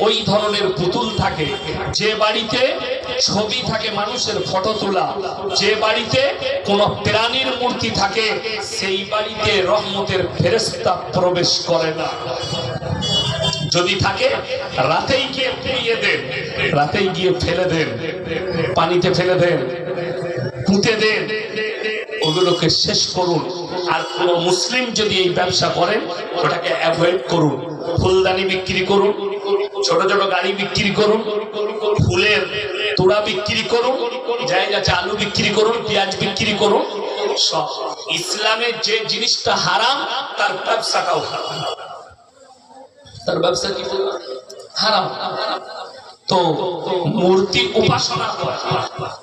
ওই ধরনের পুতুল থাকে। যে বাড়িতে ছবি থাকে মানুষের ফটো তোলা, যে বাড়িতে কোন প্রাণীর মূর্তি থাকে, সেই বাড়িতে রহমতের ফেরেস্তা প্রবেশ করে না। যদি থাকে, রাতেই গিয়ে পুড়িয়ে দেন, রাতেই গিয়ে ফেলে দেন, পানিতে ফেলে দেন, পুঁতে দেন, ওগুলোকে শেষ করুন। আর কোন মুসলিম যদি এই ব্যবসা করেন, ওটাকে অ্যাভয়েড করুন। ফুলদানি বিক্রি করুন। ছোট ছোট গাড়ি বিক্রি করুন, ফুলের তোড়া বিক্রি করুন যাচ্ছে আলু বিক্রি করুন, পেঁয়াজ বিক্রি করুন, সব। ইসলামের যে জিনিসটা হারাম, তার ব্যবসাটাও হারাম। তার ব্যবসা কি হারাম। তো মূর্তি উপাসনা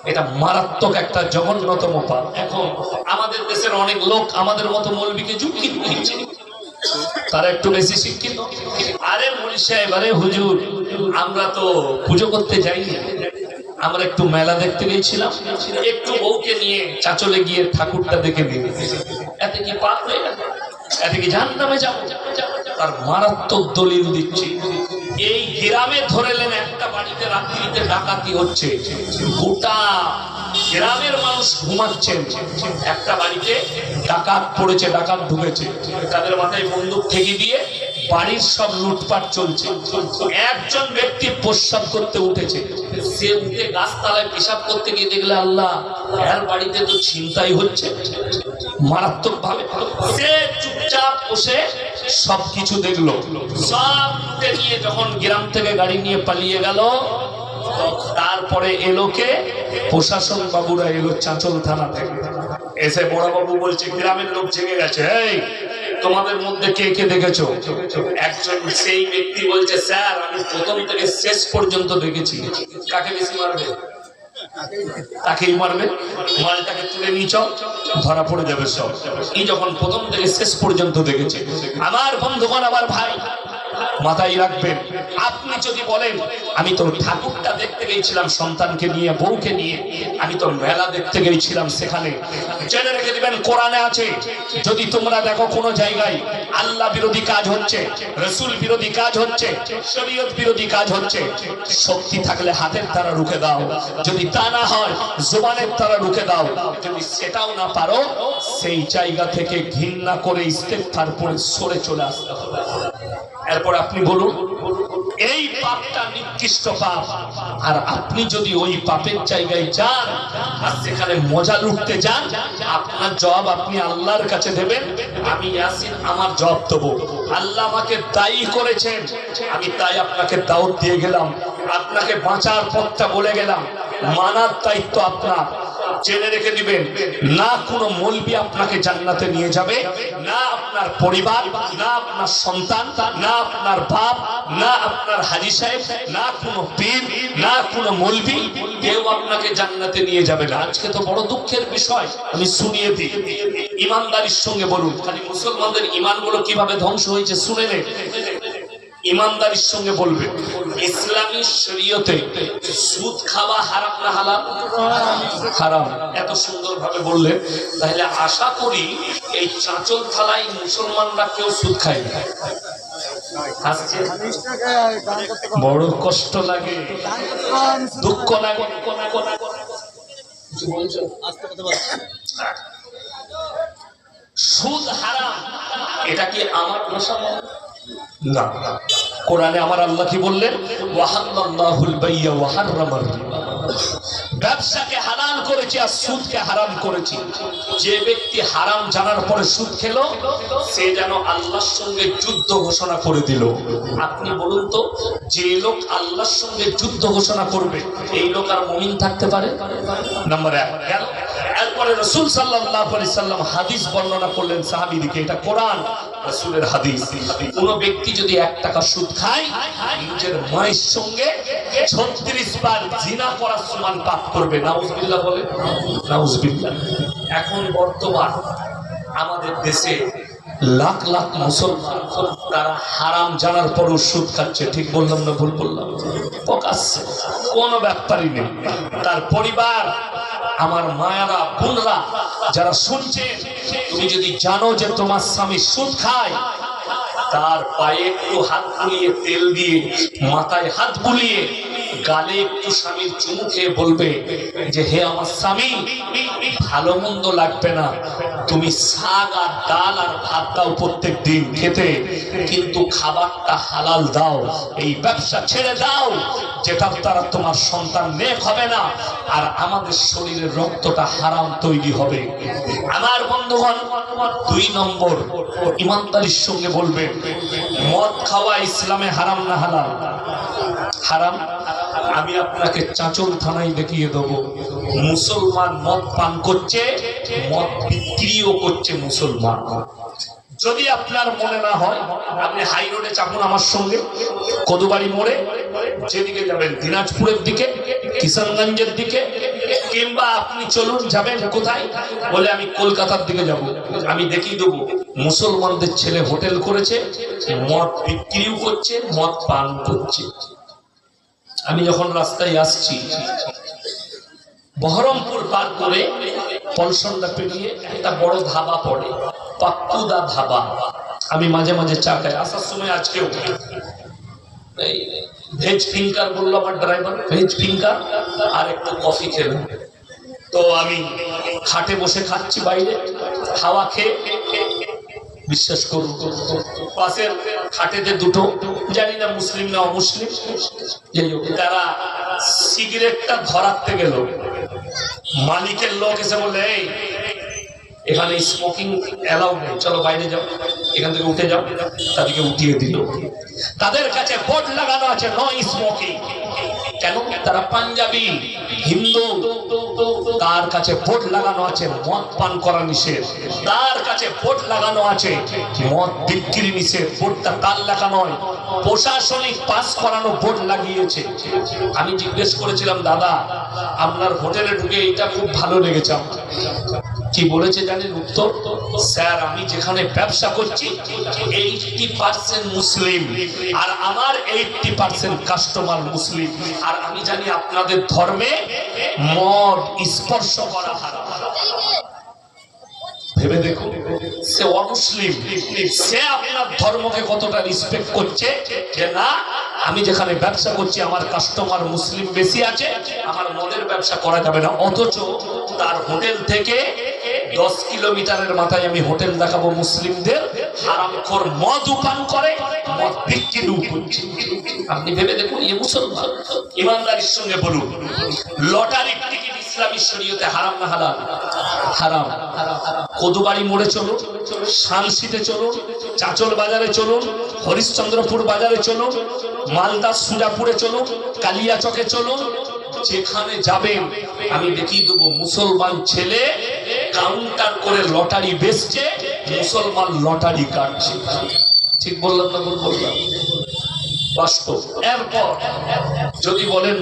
এটা মারাত্মক একটা জঘন্যতম পাপ। এখন আমাদের দেশের অনেক লোক আমাদের মতো মৌলবীকে যুক্তি দিচ্ছে। তারা একটু বেশি শিক্ষিত। আরে মুলি সাহেব, আরে হুজুর, আমরা তো পুজো করতে যাইনি। আমরা একটু মেলা দেখতে গিয়েছিলাম। একটু বউকে নিয়ে চাচলে গিয়ে ঠাকুরটা দেখে দিই এতে কি পাপ হয়ে গেল? এতে কি জাহান নামে যাব? তার মারাত্মক দলিল দিচ্ছি। এই গ্রামে ধরেলেন একটা বাড়িতে রাত্রিতে ডাকাতি হচ্ছে। গোটা গ্রামের মানুষ ঘুমাচ্ছেন। একটা বাড়িতে ডাকাত পড়েছে, ডাকাত ঢুকেছে। তাদের মাথায় বন্দুক ঠেকে দিয়ে বাড়ির সব লুটপাট চলছে। একজন ব্যক্তি প্রস্রাব করতে উঠেছে। সে উঠে গাছতলায় পেশাব করতে গিয়ে দেখলে, আল্লাহ, এর বাড়িতে তো ছিনতাই হচ্ছে। মারাত্মক ভাবে সে চুপচাপ বসে সবকিছু দেখল। সব লুটে নিয়ে যখন গ্রাম থেকে গাড়ি নিয়ে পালিয়ে গেল, তারপরে এলো কে? প্রশাসন বাবুরা এলো চাঁচল থানা থেকে। এসে বড় বাবু বলছে, গ্রামের লোক জেগে গেছে। তোমাদের মধ্যে কে কে দেখেছ? একজন সেই ব্যক্তি বলছে, স্যার, আমি প্রথম থেকে শেষ পর্যন্ত দেখেছি। কাকে বেশি মারবে? তাকেই মারবে, মালটাকে তুলে নিয়ে চল ধরা পড়ে যাবে সব। এই যখন প্রথম থেকে শেষ পর্যন্ত দেখেছে, আমার বন্ধুগণ, আমার ভাই মাথায় রাখবেন। আপনি যদি বলেন, আমি তো ঠাকুরটা দেখতে গিয়েছিলাম সন্তানকে নিয়ে, বউকে নিয়ে, আমি তো মেলা দেখতে গিয়েছিলাম সেখানে। জেনে রেখে দিবেন, কোরআনে আছে, যদি তোমরা দেখো কোনো জায়গায় আল্লাহ বিরোধী কাজ হচ্ছে, রসুল বিরোধী কাজ হচ্ছে, শরীয়ত বিরোধী কাজ হচ্ছে, শক্তি থাকলে হাতের দ্বারা রুখে দাও। যদি তা না হয়, জোবানের দ্বারা রুখে দাও। যদি সেটাও না পারো, সেই জায়গা থেকে ঘৃণা করে ইস্তেফার পরে সরে চলে আসতে হবে। এরপর আপনি বলুন, এই পাপটা নিকৃষ্ট পাপ। আর আপনি যদি ওই পাপের জায়গায় যান, আর সেখানে মজা লুটতে যান, আপনার জবাব আপনি আল্লাহর কাছে দেবেন, আমি ইয়াসিন আমার জবাব দেবো। আল্লাহ আমাকে দায়ী করেছেন। আমি তাই আপনাকে দাওয়াত দিয়ে গেলাম। আপনাকে বাঁচার পথটা বলে গেলাম। মানার দায়িত্ব আপনার। জেনে রেখে দিবেন, না কোনো মলবি আপনাকে জান্নাতে নিয়ে যাবে, না আপনার পরিবার, না আপনার সন্তান, না আপনার বাপ, না আপনার হাজি সাহেব, না কোনো পীর, না কোনো মলবি, কেউ আপনাকে জান্নাতে নিয়ে যাবে না। আজকে তো বড় দুঃখের বিষয়, আমি শুনিয়ে দিই। ইমানদারির সঙ্গে বলুন, খালি মুসলমানদের ইমানগুলো কীভাবে ধ্বংস হয়েছে শুনে নে ইমানদারির সঙ্গে বলবে, ইসলামী শরীয়তে সুদ খাওয়া হারাম না হালাল? হারাম। এত সুন্দর ভাবে বললেন তাহলে আশা করি এই চাঁচল থালায় মুসলমানরা কেউ সুদ খায় না। বড় কষ্ট লাগে। দুঃখ লাগে। সুদ হারাম। এটা কি আমার ভাষা না। কোরআনে আমার আল্লাহ কি বললেন? ব্যবসাকে হারাম করেছি আর সুদকে হারাম করেছি। যে ব্যক্তি হারাম জানার পরে সুদ খেলো, সে যেন আল্লাহর সঙ্গে যুদ্ধ ঘোষণা করে দিল। আপনি বলুন তো, যে লোক আল্লাহর সঙ্গে যুদ্ধ ঘোষণা করবে, এই লোক আর মমিন থাকতে পারে? নাম্বার এক গেল এরপরে রসুল সাল্লাম হাদিস বর্ণনা করলেন সাহাবিদিকে এটা কোরআন, রসুলের হাদিস। কোন ব্যক্তি যদি এক টাকা সুদ খায়, নিজের মায়ের সঙ্গে ছত্রিশ বার জিনা করার সমান পাপ করবে। নাউজবিল্লাহ বলে? নাউজবিল্লাহ। এখন বর্তমান আমাদের দেশে লাখ লাখ মুসলমান তারা হারাম জানার পরও সুদ খাচ্ছে। ঠিক বললাম না ভুল বললাম? প্রকাশ্যে। কোনো ব্যাপারই নেই। তার পরিবার, আমার মায়ারা, বোনরা যারা শুনছে, তুমি যদি জানো যে তোমার স্বামী সুদ খায়, তার পায়ে একটু হাত বুলিয়ে তেল দিয়ে মাথায় হাত বুলিয়ে গালে একটু স্বামীর চুমু খেয়ে বলবে যে, হে আমার স্বামী, ভালো মন্দ লাগবে না। তুমি শাক আর ডাল আর ভাত দাও প্রত্যেক দিন খেতে, কিন্তু খাবারটা হালাল দাও, এই ব্যবসা ছেড়ে দাও, যেটার দ্বারা তোমার সন্তান নেক হবে না, আর আমাদের শরীরের রক্তটা হারাম তৈরি হবে। আমার বন্ধুগণ, দুই নম্বর, ইমানদারির সঙ্গে বলবে, মদ খাওয়া ইসলামে হারাম না হালাল? হারাম। আমি আপনাকে চাঁচল থানায় দেখিয়ে দেব। মুসলমান মদ পান করছে, মদ বিক্রিও করছে মুসলমান। যদি আপনার মনে না হয়, আপনি হাই রোডে চাপুন আমার সঙ্গে, কদুবাড়ি মোড়ে, যেদিকে যাবেন দিনাজপুরের দিকে, কিষানগঞ্জের দিকে, কিংবা আপনি চলুন যাবেন কোথায়, বলে আমি কলকাতার দিকে যাব। আমি দেখিয়ে দেবো, মুসলমানদের ছেলে হোটেল করেছে, মদ বিক্রিও করছে, মদ পান করছে। আমি যখন রাস্তায় আসছি, বহরমপুর পার করে পলসনটা পেরিয়ে একটা বড় ধাবা পড়ে পাপ্পুদা ধাবা। আমি মাঝে মাঝে চা খাই। আসার সময় আজকেও। ভেজ ফিঙ্কার বলল আমার ড্রাইভার ভেজ ফিঙ্কার আর একটু কফি খেলাম তো আমি খাটে বসে খাচ্ছি বাইরে, হাওয়া খেয়ে বিশ্বাস করুন। পাশের খাটেতে দুটো, জানি না মুসলিম না অমুসলিম, যাই হোক, তারা সিগারেটটা ধরাতে গেল। মালিকের লোক এসে বলে এই, এখানে স্মোকিং অ্যালাউ নেই। চলো বাইরে যাও, এখান থেকে উঠে যাও। তাদেরকে উঠিয়ে দিল। তাদের কাছে বোর্ড লাগানো আছে নয় স্মোকিং কেন? তারা পাঞ্জাবি, হিন্দু, তার কাছে ভোট লাগানো আছে, মদ পান করা নিষেধ। তার কাছে ভোট লাগানো আছে, মদ বিক্রি নিষেধ। ভোটটা তার লেখা নয়, প্রশাসনিক পাস করানো ভোট লাগিয়েছে। আমি জিজ্ঞেস করেছিলাম, দাদা, আপনার হোটেলে ঢুকে এটা খুব ভালো লেগেছে আমার। কি বলেছে জানেন উত্তর? স্যার, আমি যেখানে ব্যবসা করছি এইটি পার্সেন্ট মুসলিম, আর আমার এইটি পার্সেন্ট কাস্টমার মুসলিম। আর আমি জানি আপনাদের ধর্মে মদ স্পর্শ করা ভেবে দেখুন, সে অমুসলিম, সে আপনার ধর্মকে কতটা রেসপেক্ট করছে যে না, আমি যেখানে ব্যবসা করছি, আমার কাস্টমার মুসলিম বেশি আছে, আমার মদের ব্যবসা করা যাবে না। অথচ তার হোটেল থেকে দশ কিলোমিটারের মাথায় আমি হোটেল দেখাবো মুসলিমদের। হারামখোর মদ উপান করে, মদ করছে আপনি ভেবে দেখুন এ মুসলমান। ইমানদারির সঙ্গে বলুন, লটারির টিকিট ইসলামী শরীয়তে হারাম না হালাল? হারাম। কদুবাড়ি মোড়ে চলুন শানসিতে চলুন, চাচল বাজারে চলুন, হরিশ্চন্দ্রপুর বাজারে চলুন, মালদা সুজাপুরে চলুন কালিয়া চকে চলুন যেখানে যাবেন আমি দেখিয়ে দেবো, মুসলমান ছেলে কাউন্টার করে লটারি বেচছে, মুসলমান লটারি কাটছে। ঠিক বললাম না বললাম? যদি বলেন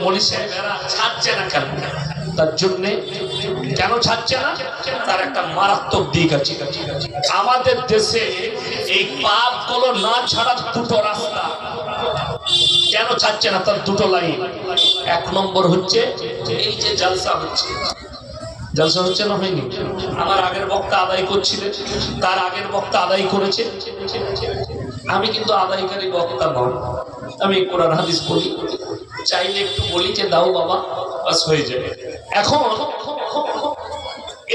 তার জন্য কেন ছাড়ছে না? তার একটা মারাত্মক দিক আছে। আমাদের দেশে এই পাপগুলো না ছাড়ার দুটো রাস্তা। কেন ছাড়ছে না তার দুটো লাইন? এক নম্বর হচ্ছে, এই যে জালসা হচ্ছে। জলসা হচ্ছে না হয়নি আমার আগের বক্তা আদায় করছিলেন, তার আগের বক্তা আদায় করেছে। আমি কিন্তু আদায়কারী বক্তা নয় আমি কোরআন হাদিস বলি। চাইলে একটু বলি যে, দাও বাবা, বাস হয়ে যাবে। এখন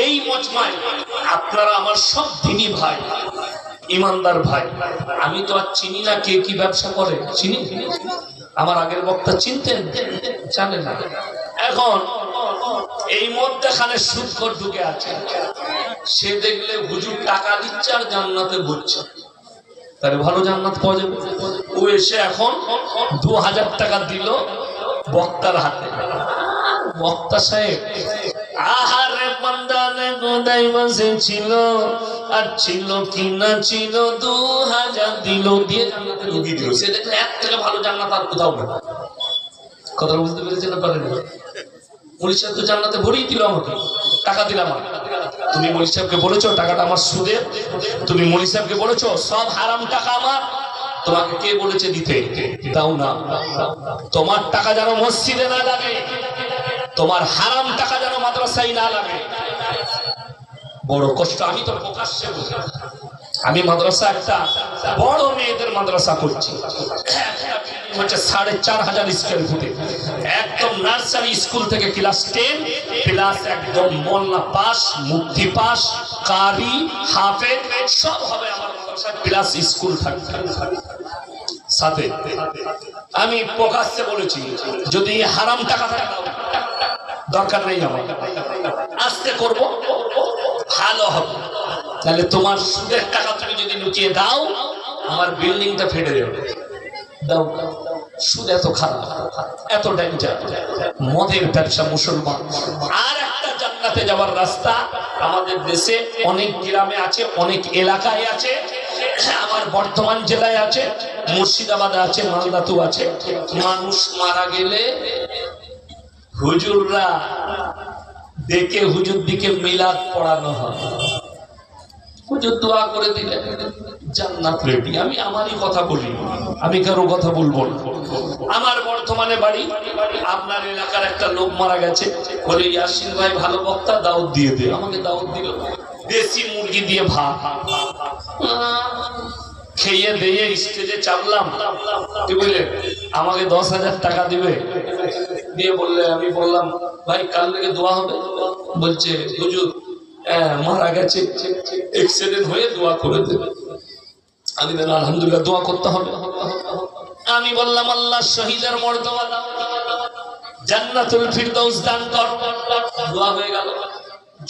এই মজমায় আপনারা আমার সব দিনী ভাই, ইমানদার ভাই, আমি তো আর চিনি না কে কি ব্যবসা করে। চিনি? আমার আগের বক্তা চিনতেন? জানেন না। এখন এই মধ্যেখানে সুৎকর ঢুকে আছে। সে দেখলে হুজুর টাকা দিচ্ছে আর জান্নাতে ঘুরছে তাহলে ভালো জান্নাত পাওয়া যাবে। ও এসে এখন দু হাজার টাকা দিল বক্তার হাতে। বক্তা সাহেব, আহারে পান্ডালে গোদাই বসে ছিল। আর ছিল কি না ছিল, দু হাজার দিল দিয়ে জান্নাতে ঢুকিয়ে দিল। সে দেখলে এক থেকে ভালো জান্নাত আর কোথাও না কথা বুঝতে পেরেছে না পারেন মলি তো জান্নাতে ভরিয়ে দিল আমাকে। টাকা দিলাম তুমি মলি সাহেবকে বলেছ, টাকাটা আমার সুদের। তুমি মলি সাহেবকে বলেছ, সব হারাম টাকা আমার। তোমাকে কে বলেছে দিতে? দাও না। তোমার টাকা যেন মসজিদে না লাগে, তোমার হারাম টাকা যেন মাদ্রাসায় না লাগে। বড় কষ্ট, আমি তো প্রকাশ্যে আমি মাদ্রাসা একটা বড় মেয়েদের মাদ্রাসা করছি। হচ্ছে সাড়ে চার হাজার একদম নার্সারি স্কুল থেকে ক্লাস টেন প্লাস একদম পাস মুক্তি পাস কারি সব প্লাস স্কুল থাকবে। সাথে আমি প্রকাশ্যে বলেছি, যদি হারাম টাকা দরকার নেই আমার। আস্তে করব? ভালো হবে। তাহলে তোমার সুদের টাকা তুমি যদি লুকিয়ে দাও, আমার বিল্ডিংটা ফেটে যাবে। দাও, সুদ এত খারাপ, এত ডেঞ্জার মদের ব্যবসা মুসলমান। আর একটা জান্নাতে যাওয়ার রাস্তা আমাদের দেশে অনেক গ্রামে আছে, অনেক এলাকায় আছে, আমার বর্ধমান জেলায় আছে, মুর্শিদাবাদে আছে মালদাতু আছে। মানুষ মারা গেলে হুজুররা ডেকে হুজুর দিকে মিলাদ পড়ানো হয়। হুজুর দোয়া করে দিলেন, জান্নাত রেডি আমি আমারই কথা বলি, আমি কারও কথা বলব আমার বর্তমানে বাড়ি, আপনার এলাকার একটা লোক মারা গেছে। বলে, ইয়াসিন ভাই, ভালো বক্তা, দাওয়াত দিয়ে দে। আমাকে দাওয়াত দিল। দেশি মুরগি দিয়ে ভাত। খেয়ে দিয়ে স্টেজে চাপলাম। কি বলে আমাকে দশ হাজার টাকা দিবে। দিয়ে বললে, আমি বললাম, ভাই, কাল থেকে দোয়া হবে। বলছে, হুজুর মারা গেছে। এক্সিডেন্ট হয়ে দোয়া করে দেবে। আমি আলহামদুলিল্লাহ, দোয়া করতে হবে। আমি বললাম, আল্লাহ, শহীদের মর্যাদা। দাও জান্নাতুল ফিরদৌস দান কর। দোয়া হয়ে গেল।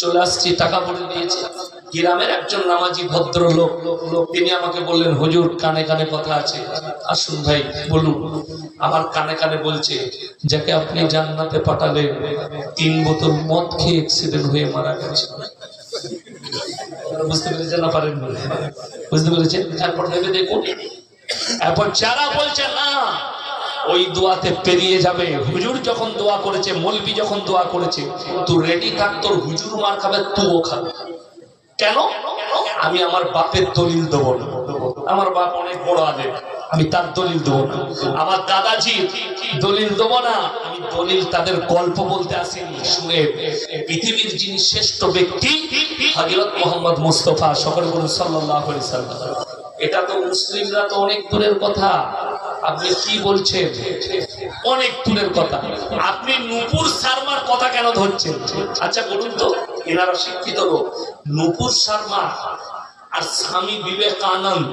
চলে আসছি, টাকা ভরে দিয়েছে গ্রামের একজন নামাজি ভদ্র লোক তিনি আমাকে বললেন, হুজুর, কানে কানে কথা আছে। আসুন ভাই, বলুন। আমার কানে কানে বলছে, যাকে আপনি জান্নাতে পাঠালেন, তিন বোতল মদ খেয়ে অ্যাক্সিডেন্ট হয়ে মারা গেছে। বুঝতে পেরেছেন না পারেন বুঝতে পেরেছেন? তারপর ভেবে দেখুন। এরপর যারা বলছে, না ওই দোয়াতে পেরিয়ে যাবে। হুজুর যখন দোয়া করেছে, মলবি যখন দোয়া করেছে তুই রেডি থাক, তোর হুজুর মার খাবে তুও খাবে কেন? আমি আমার বাপের দলিল দেবো না। আমার বাপ অনেক বড় আলেম। আমি তার দলিল দেবো না। আমার দাদাজি দলিল দেবো না। আমি দলিল তাদের গল্প বলতে আসিনি। শুনে পৃথিবীর যিনি শ্রেষ্ঠ ব্যক্তি হজরত মোহাম্মদ মুস্তফা, সকল বলুন সাল্লাহ এটা তো মুসলিমরা তো অনেক দূরের কথা। আপনি কি বলছেন? অনেক দূরের কথা। আপনি নুপুর শর্মার কথা কেন ধরছেন? আচ্ছা বলুন তো, এনারা শিক্ষিত লোক। নুপুর শর্মা আর স্বামী বিবেকানন্দ,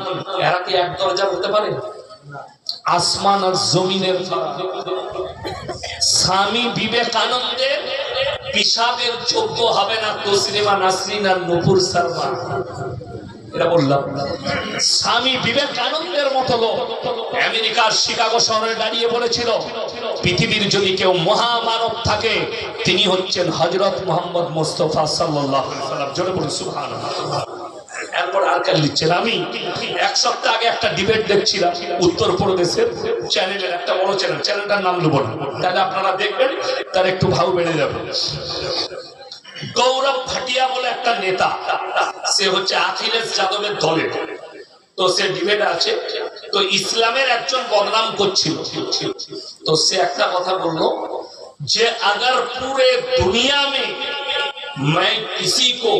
এরা কি এক দরজা হতে পারে? আসমান আর জমিনের স্বামী বিবেকানন্দের পিসাবের যোগ্য হবে না তসলিমা নাসরিন আর নুপুর শর্মা। এটা বললাম। স্বামী বিবেকানন্দের মতো লোক আমেরিকার শিকাগো শহরে দাঁড়িয়ে বলেছিল, পৃথিবীর যদি কেউ মহামানব থাকে, তিনি হচ্ছেন হজরত মোহাম্মদ মুস্তফা সাল্লাহ সুবহানাল্লাহ। এরপর আর কাল লিখছেন? আমি এক সপ্তাহ আগে একটা ডিবেট দেখছিলাম উত্তর প্রদেশের চ্যানেলের একটা বড় চ্যানেল চ্যানেলটার নাম নেব তাহলে আপনারা দেখবেন, তার একটু ভাও বেড়ে যাবে। গৌরব ভাটিয়া বলে একটা নেতা সে হচ্ছে আখিলেশ যাদবের দলের তো সে ডিবেট আছে তো ইসলামের একজন বদনাম করছিল তো সে একটা কথা বললো যে अगर पूरे दुनिया में मैं किसी को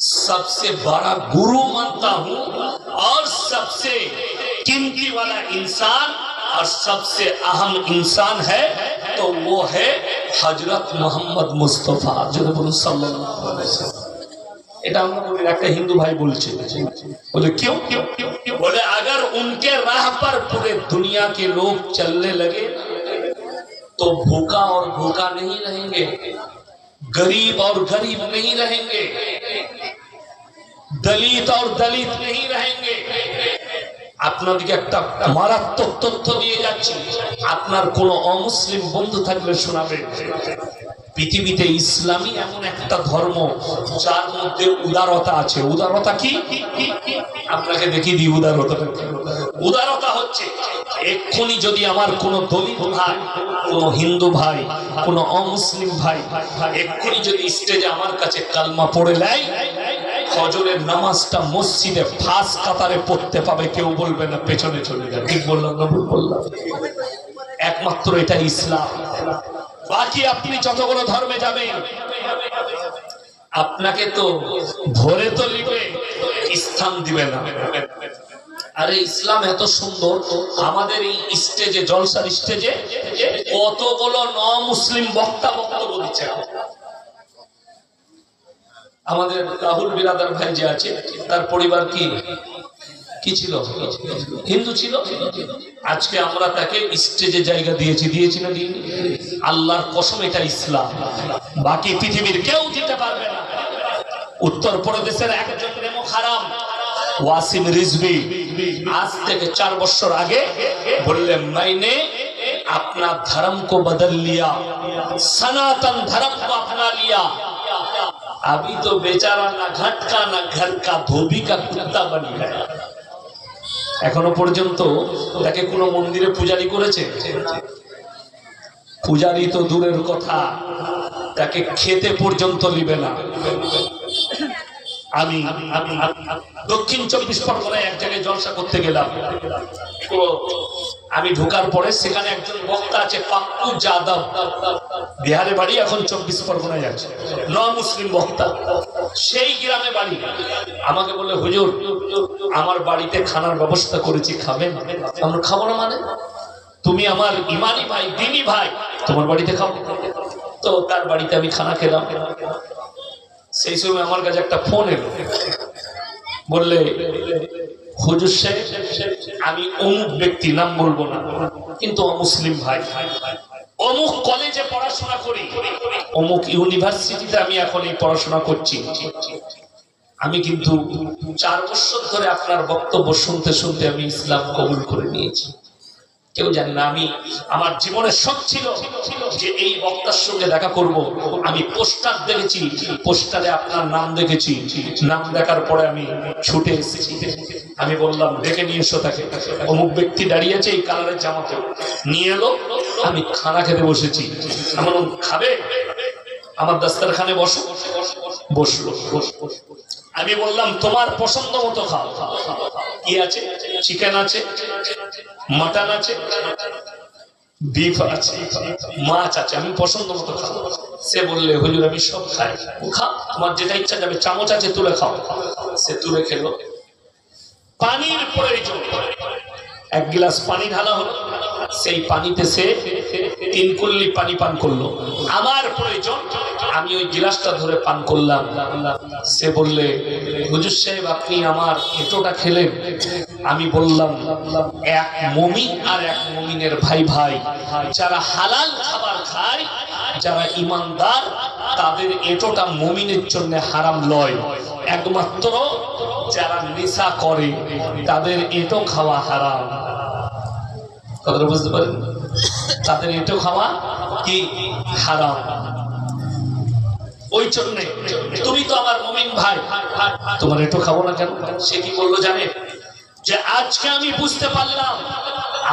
सबसे बड़ा गुरु मानता हूँ और सबसे कीमती वाला इंसान और सबसे अहम इंसान है तो वो है हजरत मोहम्मद मुस्तफा जो बोलूं सल्लल्लाहु अलैहि वसल्लम। এটা আমরা বলি একটা হিন্দু ভাই বলছে বলে क्यों क्यों क्यों क्यों बोले अगर उनके राह पर पूरे दुनिया के लोग चलने लगे तो भूखा और भूखा नहीं रहेंगे गरीब और गरीब नहीं रहेंगे दलित और दलित नहीं रहेंगे আপনাদেরকে একটা মারাত্মক তথ্য দিয়ে যাচ্ছি। আপনার কোন অমুসলিম বন্ধু থাকলে শোনাবে। পৃথিবীতে ইসলামী এমন একটা ধর্ম যার মধ্যে উদারতা আছে। উদারতা কি? আপনাকে দেখিয়ে দিই উদারতাটা কি। উদারতা হচ্ছে, এক্ষুনি যদি আমার কোনো দলিত ভাই, কোনো হিন্দু ভাই, কোনো অমুসলিম ভাই, এক্ষুনি যদি স্টেজে আমার কাছে কালমা পড়ে নেয় ফজরের নামাজটা মসজিদে ফাঁস কাতারে পড়তে পাবে, কেউ বলবে না, পেছনে চলে যায় ঠিক বললাম না, ভুল বললাম? একমাত্র এটা ইসলাম। বাকি আপনি যতগুলো ধর্মে যাবেন, আপনাকে তো ভরে তো নিবে, স্থান দিবে না। আরে, ইসলাম এত সুন্দর, আমাদের এই স্টেজে, জলসার স্টেজে কতগুলো ন মুসলিম বক্তা বক্তব্য দিচ্ছে। আমাদের রাহুল বিরাদার ভাই যে আছে তার পরিবার কি কি ছিল হিন্দু ছিল আজকে আমরা তাকে স্টেজে জায়গা দিয়েছি দিয়েছি না দিইনি আল্লাহর কসম এটা ইসলাম বাকি পৃথিবীর কেউ দিতে পারবে না উত্তর প্রদেশের একজন প্রেম হারাম ওয়াসিম রিজভি আজ থেকে চার বছর আগে বললে মাইনে अपना धर्म को बदल लिया सनातन धर्म को अपना लिया अभी तो बेचारा ना घट का ना घर का धोबी का कुत्ता बन गया এখনো পর্যন্ত তাকে কোনো মন্দিরে পূজারি করেছে পূজারি তো দূরের কথা তাকে খেতে পর্যন্ত নিবে না আমি দক্ষিণ চব্বিশ পরগনায় এক জায়গায় জলসা করতে গেলাম। তো আমি ঢোকার পরে সেখানে একজন বক্তা আছে, পাপ্পু যাদব। বিহারে বাড়ি এখন চব্বিশ পরগনায় আছে। ন মুসলিম বক্তা। সেই গ্রামে বাড়ি। আমাকে বলে হুজুর, আমার বাড়িতে খানার ব্যবস্থা করেছি, খাবেন? আমরা, খাব না মানে? তুমি আমার ইমানি ভাই, দিনী ভাই, তোমার বাড়িতে খাব? তো তার বাড়িতে আমি খানা খেলাম। সেই সময় আমার কাছে একটা ফোন এলো। বললে, হুজুর আমি অমুক ব্যক্তি, নাম বলব না, কিন্তু মুসলিম ভাই। অমুক কলেজে পড়াশোনা করি, অমুক ইউনিভার্সিটিতে আমি এখন এই পড়াশোনা করছি। আমি কিন্তু চার বছর ধরে আপনার বক্তব্য শুনতে শুনতে আমি ইসলাম কবুল করে নিয়েছি। কেউ জানে না, আমি আমার জীবনের শখ ছিল যে এই বক্তার সঙ্গে দেখা করব। আমি পোস্টার দেখেছি, পোস্টারে আপনার নাম দেখেছি। নাম দেখার পরে আমি ছুটে এসেছি। আমি বললাম ডেকে নিয়ে এসো তাকে। অমুক ব্যক্তি দাঁড়িয়ে আছে এই কালারের জামাতে। নিয়ে এলো, আমি খানা খেতে বসেছি। আমার খাবে? আমার দাস্তারখানে বসো। বসল। আমি বললাম, তোমার পছন্দ মতো খাও। কি আছে? চিকেন আছে? মাটন আছে? বিফ আছে? মাছ আছে? আমি পছন্দ মতো খাও সে বললে, হুজুর, আমি সব খাই। খা, তোমার যেটা ইচ্ছা যাবে, চামচ আছে, তুলে খাও। সে তুলে খেলো। পানির প্রয়োজন। এক গ্লাস পানি ঢালা হলো। সেই পানিতে সে তিন কুল্লি পানি পান করল। আমার প্রয়োজন আমি ওই গিলাসটা ধরে পান করলাম। সে বললে, হুজুর সাহেব, আপনি আমার এতটা খেলেন। আমি বললাম, এক মমিন আর এক মমিনের ভাই ভাই, যারা হালাল খাবার খায়, যারা ইমানদার, তাদের এতটা মমিনের জন্য হারাম লয়। একমাত্র যারা নেশা করে, তাদের এটো খাওয়া হারাম। কথাটা বুঝতে পারেন? তাদের এটো খাওয়া কি? হারাম। ওই তুমি তো আমার মমিন ভাই। তোমার খাব না কেন? সে কি জানে? যে আজকে আমি বুঝতে পারলাম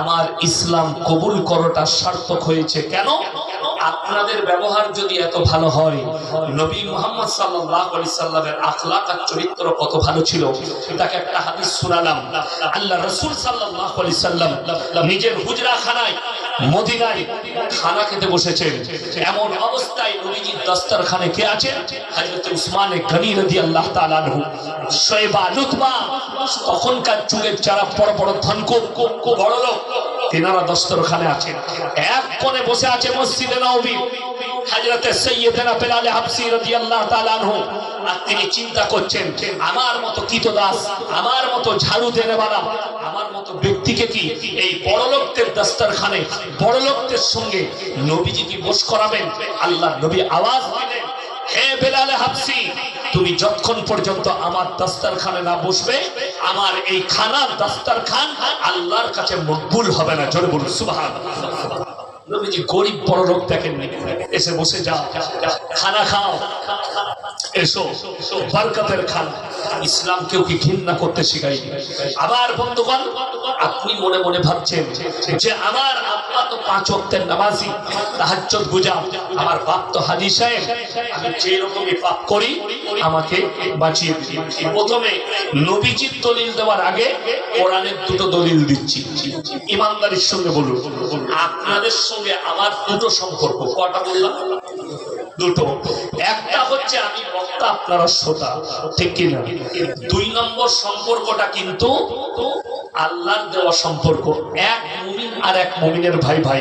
আমার ইসলাম কবুল করাটা সার্থক হয়েছে। কেন? আপনাদের ব্যবহার যদি এত ভালো হয়, নবী মোহাম্মদ আলাইহি সাল্লামের আখলাক আর চরিত্র কত ভালো ছিল? তাকে একটা হাদিস শোনালাম। আল্লাহ রসুল আলাইহি সাল্লাম নিজের হুজরা খানায় মদিনায় খানা খেতে বসেছেন। এমন অবস্থায় নবীজির দস্তরখানে কে আছেন? হযরত উসমান গনি রাদিয়াল্লাহু তাআলা আনহু। শোয়েবা, লুতবা, তখনকার যুগের যারা বড় বড় ধনকুব, বড় লোক, তেনারা দস্তরখানে আছেন। এক কোণে বসে আছে মসজিদে নববী হযরতে সাইয়্যিদানা বেলাল হাবসি রাদিয়াল্লাহু তাআলা আনহু। আর তিনি চিন্তা করছেন, আমার মতো কীতদাস, আমার মতো ঝাড়ু দেনেওয়ালা ব্যক্তিকে কি এই বড়লোকদের দাস্তারখানে, বড়লোকদের বড় সঙ্গে নবীজি কি বস করাবেন? আল্লাহ নবী আওয়াজ দিলেন, হে বেলালে হাফসি, তুমি যতক্ষণ পর্যন্ত আমার দাস্তারখানে না বসবে, আমার এই খানার দাস্তারখান আল্লাহর কাছে মকবুল হবে না। জোরে বলুন সুবহান নবীজি গরিব বড় লোক দেখেননি এসে বসে যাও, খানা খাও। এসো, বরকতের ইসলাম কেউ কি ঘৃণা করতে আবার বন্ধুগণ, আপনি মনে মনে ভাবছেন যে আমার আব্বা তো পাঁচ ওয়াক্তের নামাজি, তাহাজ্জুদ গুজার আমার বাপ তো হাজি সাহেব, আমি যে রকমই পাপ করি, আমাকে বাঁচিয়ে দিন। প্রথমে নবীজির দলিল দেওয়ার আগে কোরআনের দুটো দলিল দিচ্ছি। ইমানদারির সঙ্গে বলুন। আপনাদের সঙ্গে আমার দুটো সম্পর্ক। কটা বললাম? দুটো। একটা হচ্ছে আমি বক্তা আপনারা শ্রোতা। ঠিক কিনা? দুই নম্বর সম্পর্কটা কিন্তু আল্লাহর দেওয়া সম্পর্ক। এক মুমিন আর এক মুমিনের ভাই ভাই।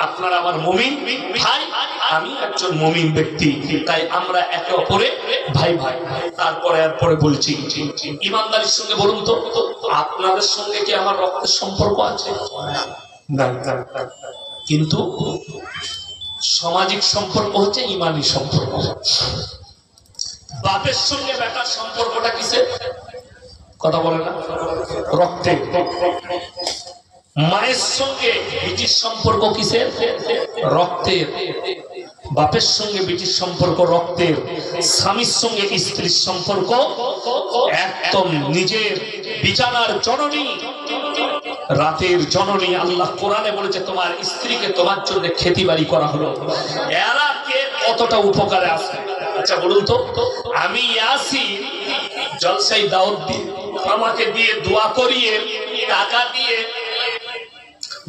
আপনার আমার মুমিন ভাই আমি একজন মুমিন ব্যক্তি। তাই আমরা একে অপরে ভাই ভাই। তারপরে এরপরে বলছি। ইমানদারির সঙ্গে বলুন তো। আপনাদের সঙ্গে কি আমার রক্তের সম্পর্ক আছে? না না, না। কিন্তু সামাজিক সম্পর্ক হচ্ছে ইমানি সম্পর্ক। বাপের সঙ্গে বেটার সম্পর্কটা কিসে? কথা বলে না। রক্তে। মায়ের সঙ্গে বিটির সম্পর্ক কিসের রক্তের বাপের সঙ্গে বিটির সম্পর্ক রক্তের স্বামীর সঙ্গে স্ত্রীর সম্পর্ক, একদম নিজের বিছানার জননী। রাতের জননী আল্লাহ কোরআনে বলেছে, তোমার স্ত্রীকে তোমার জন্য খেতি বাড়ি করা হলো। এরা কে? কতটা উপকারে আসে আচ্ছা বলুন তো। আমি আসি জলসাই দাউদ দিয়ে, আমাকে দিয়ে দোয়া করিয়ে, টাকা দিয়ে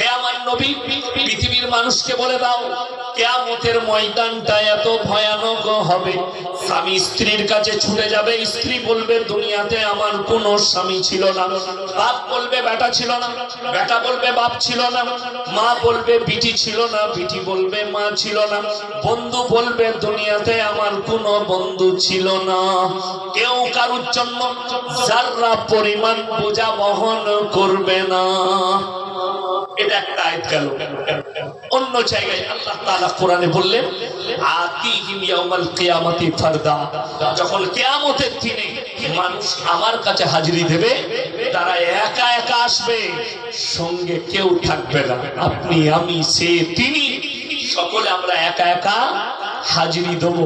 হে আমার নবী, পৃথিবীর মানুষকে বলে দাও, কেয়ামতের ময়দানটা এত ভয়ানক হবে। স্বামী স্ত্রীর কাছে ছুটে যাবে, স্ত্রী বলবে, দুনিয়াতে আমার কোনো স্বামী ছিল না। বাপ বলবে, বেটা ছিল না। বেটা বলবে, বাপ ছিল না। মা বলবে, বিটি ছিল না। বিটি বলবে, মা ছিল না। বন্ধু বলবে, দুনিয়াতে আমার কোনো বন্ধু ছিল না। কেউ কারুর জন্য যার্রা পরিমাণ বোঝা বহন করবে না। এটা একটা আয়াত গেল। অন্য জায়গায় আল্লাহ তাআলা কোরআনে বললেন, আতিহিম ইয়াউমাল কিয়ামতি ফারদা। যখন কিয়ামতের দিনে মানুষ আমার কাছে হাজিরি দেবে, তারা একা একা আসবে, সঙ্গে কেউ থাকবে না। আপনি, আমি, সে, তিনি, সকলে আমরা একা একা হাজিরি দেব,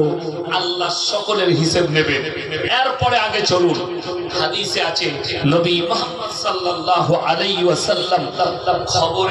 আল্লাহ সকলের হিসেব নেবে। এরপরে আগে চলুন। হাদিসে আছে, নবী মোহাম্মদ সাল্লাল্লাহু আলাই ওয়াসাল্লাম খবর